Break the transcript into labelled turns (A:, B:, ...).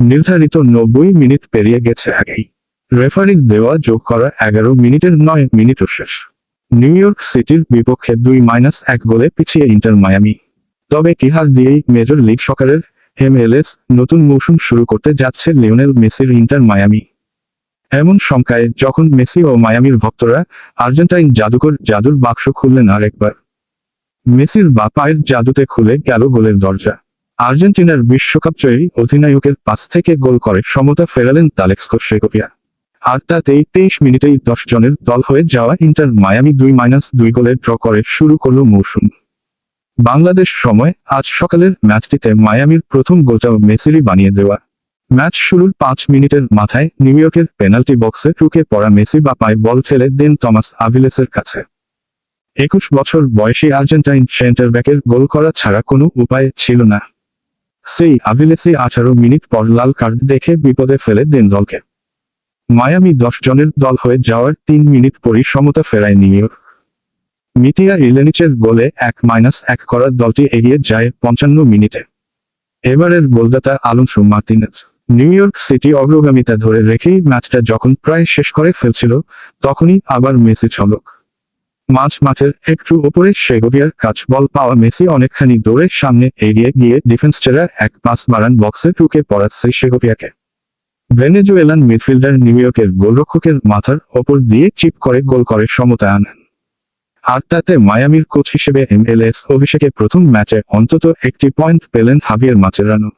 A: নির্ধারিত নব্বই মিনিট পেরিয়ে গেছে আগেই। রেফারির দেওয়া যোগ করা এগারো মিনিটের নয় মিনিটও শেষ। নিউ ইয়র্ক সিটির বিপক্ষে দুই মাইনাস এক গোলে পিছিয়ে ইন্টার মায়ামি। তবে কি হার দিয়েই মেজর লিগ সকারের এমএলএস নতুন মৌসুম শুরু করতে যাচ্ছে লিওনেল মেসির ইন্টার মায়ামি। এমন শঙ্কায় যখন মেসি ও মায়ামির ভক্তরা আর্জেন্টাইন জাদুকর জাদুর বাক্স খুললেন আরেকবার। মেসির বা পায়ের জাদুতে খুলে গেল গোলের দরজা। আর্জেন্টিনার বিশ্বকাপ জয়ী অধিনায়কের পাস থেকে গোল করে সমতা ফেরালেন তালেক্সকো শেকোপিয়া আর তাতেই তেইশ মিনিটেই দশ জনের দল হয়ে যাওয়া ইন্টার মায়ামি দুই মাইনাস দুই গোলে ড্র করে শুরু করল মৌসুম। বাংলাদেশ সময় আজ সকালের ম্যাচটিতে মায়ামির প্রথম গোলটাও মেসিরই বানিয়ে দেওয়া। ম্যাচ শুরুর পাঁচ মিনিটের মাথায় নিউ ইয়র্কের পেনাল্টি বক্সে টুকে পড়া মেসি বা পায় বল ঠেলে দেন টমাস আভিলেসের কাছে। একুশ বছর বয়সী আর্জেন্টাইন সেন্টার ব্যাকের গোল করা ছাড়া কোনো উপায় ছিল না। সেই আভিলেসি আঠারো মিনিট পর লাল কার্ড দেখে বিপদে ফেলে দেন দলকে। মায়ামি দশ জনের দল হয়ে যাওয়ার তিন মিনিট পরই সমতা ফেরায় নিউ ইয়র্ক। মিটিয়া ইলেনিচের গোলে এক মাইনাস এক করার দলটি এগিয়ে যায় পঞ্চান্ন মিনিটে। এবারের গোলদাতা Alonso Martinez New York City অগ্রগামিতা ধরে রেখেই ম্যাচটা যখন প্রায় শেষ করে ফেলছিল, তখনই আবার মেসি ছলক মাঝ মাঠের একটু ওপরে সেগোভিয়ার কাছ বল পাওয়া মেসি অনেকখানি দৌড়ে সামনে এগিয়ে গিয়ে ডিফেন্স টেরা এক পাস বাড়ান বক্সে ঢুকে পড়াচ্ছে সেগোভিয়াকে ভেনেজুয়েলান মিডফিল্ডার নিউ ইয়র্কের গোলরক্ষকের মাথার ওপর দিয়ে চিপ করে গোল করে সমতা আনেন। আর তাতে মায়ামির কোচ হিসেবে এমএলএস অভিষেকে প্রথম ম্যাচে অন্তত একটি পয়েন্ট পেলেন হাবিয়ার মাচেরানো